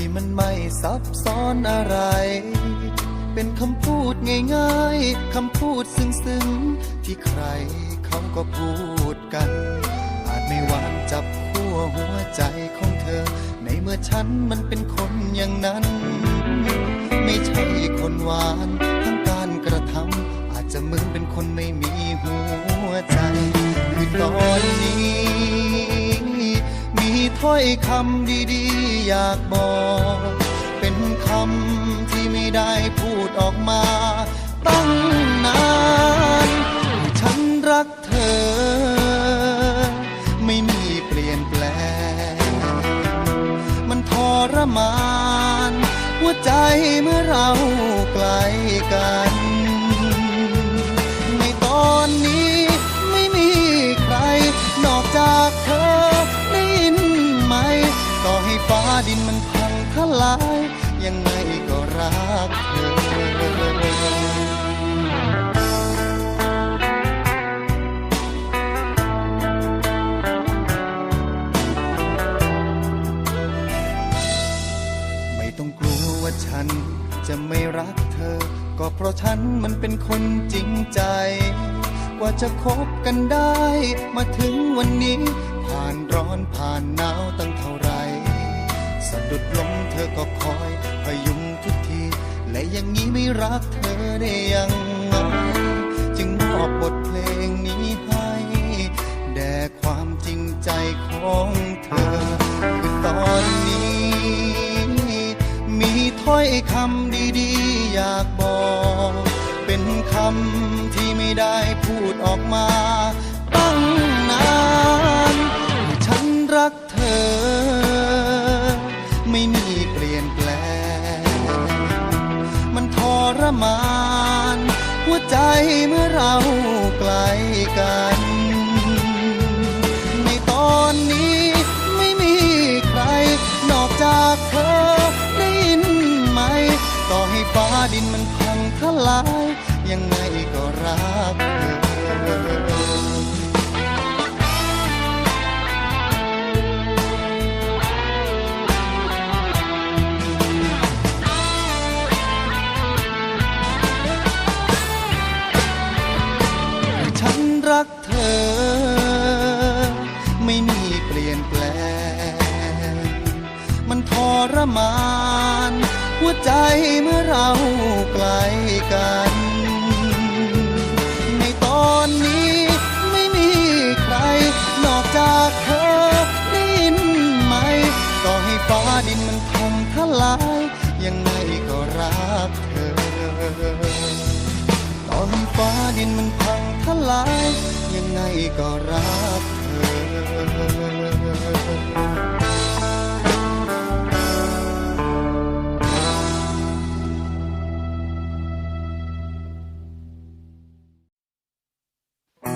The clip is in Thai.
ที่มันไม่ซับซ้อนอะไร เป็นคำพูดง่ายๆ คำพูดซึ้งๆ ที่ใครเขาก็พูดกัน อาจไม่หวานจับขั้วหัวใจของเธอ ในเมื่อฉันมันเป็นคนอย่างนั้น ไม่ใช่คนหวานทั้งการกระทำอาจจะเหมือนเป็นคนไม่มีหัวใจคือตอน ถ้อยคำดีๆ อยากบอก เป็นคำที่ไม่ได้พูดออกมา ตั้งนาน ฉันรักเธอ ไม่มีเปลี่ยนแปลง มันทรมาน หัวใจเมื่อเราใกลกัน ในตอนนี้ ยังไงก็รักเธอไม่ต้องกลัวว่าฉันจะไม่รักเธอ ก็เพราะฉันมันเป็นคนจริงใจ กว่าจะคบกันได้ มาถึงวันนี้ ผ่านร้อนผ่านหนาวตั้งเท่าไหรสะดุดล้มเธอก็คอ อย่างนี้ไม่รักเธอได้ยังไงจึงมอบบทเพลงนี้ให้แด่ความจริงใจของเธอ คือตอนนี้ มีถ้อยคำดีๆ อยากบอก เป็นคำที่ไม่ได้พูดออกมาตั้งนาน มาน หัวใจเมื่อเราไกลกัน ในตอนนี้ไม่มีใคร นอกจากเธอได้ยินไหม ต่อให้ฟ้าดินมันพังทลาย ยังไงก็รัก มาน หัวใจเมื่อเราใกลกัน ในตอนนี้ไม่มีใคร นอกจากเธอได้ยินไหม ต่อให้ฟ้าดินมันพังทลาย ยังไงก็รักเธอต่อให้ฟ้าดินมันพังทลาย ยังไงก็รักเธอ